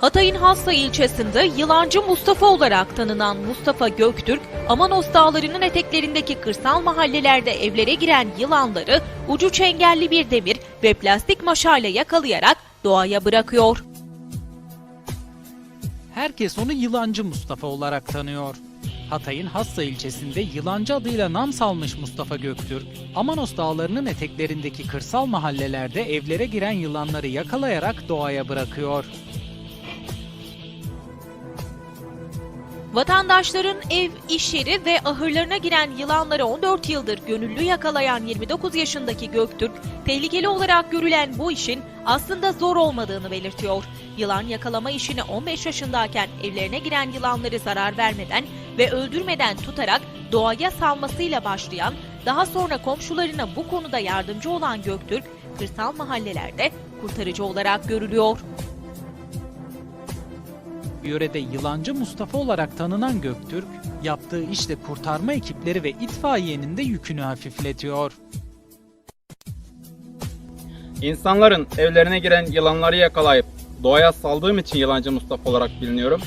Hatay'ın Hassa ilçesinde Yılancı Mustafa olarak tanınan Mustafa Göktürk, Amanos Dağları'nın eteklerindeki kırsal mahallelerde evlere giren yılanları ucu çengelli bir demir ve plastik maşayla yakalayarak doğaya bırakıyor. Herkes onu Yılancı Mustafa olarak tanıyor. Hatay'ın Hassa ilçesinde Yılancı adıyla nam salmış Mustafa Göktürk, Amanos dağlarının eteklerindeki kırsal mahallelerde evlere giren yılanları yakalayarak doğaya bırakıyor. Vatandaşların ev, iş yeri ve ahırlarına giren yılanları 14 yıldır gönüllü yakalayan 29 yaşındaki Göktürk, tehlikeli olarak görülen bu işin aslında zor olmadığını belirtiyor. Yılan yakalama işini 15 yaşındayken evlerine giren yılanları zarar vermeden ve öldürmeden tutarak doğaya salmasıyla başlayan, daha sonra komşularına bu konuda yardımcı olan Göktürk, kırsal mahallelerde kurtarıcı olarak görülüyor. Yörede Yılancı Mustafa olarak tanınan Göktürk, yaptığı işle kurtarma ekipleri ve itfaiyenin de yükünü hafifletiyor. İnsanların evlerine giren yılanları yakalayıp doğaya saldığım için Yılancı Mustafa olarak biliniyorum.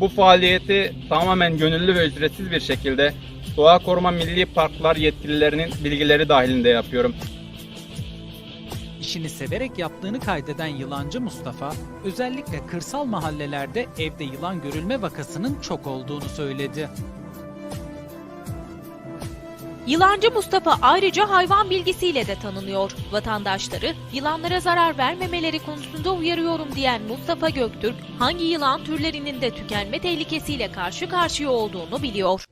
Bu faaliyeti tamamen gönüllü ve ücretsiz bir şekilde Doğa Koruma Milli Parklar yetkililerinin bilgileri dahilinde yapıyorum. İşini severek yaptığını kaydeden Yılancı Mustafa, özellikle kırsal mahallelerde evde yılan görülme vakasının çok olduğunu söyledi. Yılancı Mustafa ayrıca hayvan bilgisiyle de tanınıyor. Vatandaşları yılanlara zarar vermemeleri konusunda uyarıyorum diyen Mustafa Göktürk, hangi yılan türlerinin de tükenme tehlikesiyle karşı karşıya olduğunu biliyor.